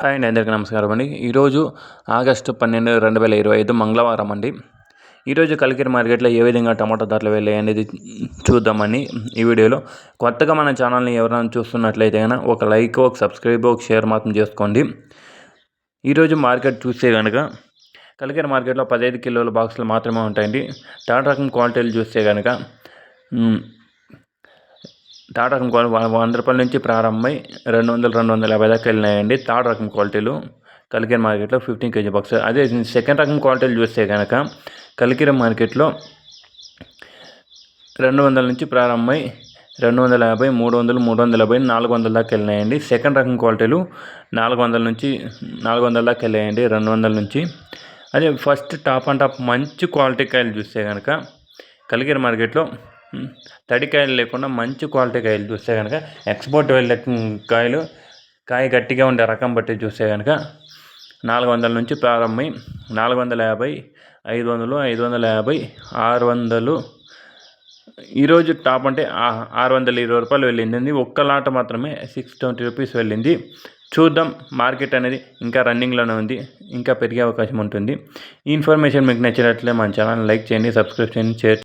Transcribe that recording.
Hi అండి అందరికీ నమస్కారం అండి. ఈరోజు ఆగస్టు పన్నెండు రెండు వేల ఇరవై ఐదు మంగళవారం అండి. ఈరోజు కలికిరి మార్కెట్లో ఏ విధంగా టమాటో ధరలు వెళ్ళాయి అనేది చూద్దామని ఈ వీడియోలో కొత్తగా మన ఛానల్ని ఎవరైనా చూస్తున్నట్లయితే కనుక ఒక లైక్ ఒక సబ్స్క్రైబ్ ఒక షేర్ మాత్రం చేసుకోండి. ఈరోజు మార్కెట్ చూస్తే కనుక కలికిరి మార్కెట్లో పదహైదు కిలోల బాక్సులు మాత్రమే ఉంటాయండి. టాటా రకం క్వాలిటీలు చూస్తే కనుక థర్డ్ రకం క్వాలిటీ వంద రూపాయల నుంచి ప్రారంభమై రెండు వందలు రెండు వందల యాభై దాకా వెళ్ళినాయండి. థర్డ్ రకం క్వాలిటీలు కలికిరి మార్కెట్లో ఫిఫ్టీన్ కేజీ బాక్స్ అదే సెకండ్ రకం క్వాలిటీలు చూస్తే కనుక కలికిరి మార్కెట్లో రెండు వందల నుంచి ప్రారంభమై రెండు వందల యాభై మూడు వందలు మూడు వందల యాభై నాలుగు వందల దాకా వెళ్ళినాయండి. సెకండ్ రకం క్వాలిటీలు నాలుగు వందల నుంచి నాలుగు వందల దాకా వెళ్ళాయండి రెండు వందల నుంచి. అదే ఫస్ట్ టాప్ అండ్ టాప్ మంచి క్వాలిటీ కాయలు చూస్తే కనుక కలికిరి మార్కెట్లో తడి కాయలు లేకుండా మంచి క్వాలిటీ కాయలు చూస్తే కనుక ఎక్స్పోర్ట్ వెళ్ళే కాయలు కాయ గట్టిగా ఉండే రకం బట్టి చూస్తే కనుక నాలుగు వందల నుంచి ప్రారంభమై నాలుగు వందల యాభై ఐదు వందలు ఐదు వందల యాభై ఆరు వందలు ఈరోజు టాప్ అంటే ఆరు వందల ఇరవై రూపాయలు వెళ్ళింది. ఒక్క లాట మాత్రమే సిక్స్ ట్వంటీ రూపీస్ వెళ్ళింది. చూద్దాం మార్కెట్ అనేది ఇంకా రన్నింగ్లోనే ఉంది ఇంకా పెరిగే అవకాశం ఉంటుంది. ఈ ఇన్ఫర్మేషన్ మీకు నచ్చినట్లే మన ఛానల్ లైక్ చేయండి సబ్స్క్రైబ్ చేయండి షేర్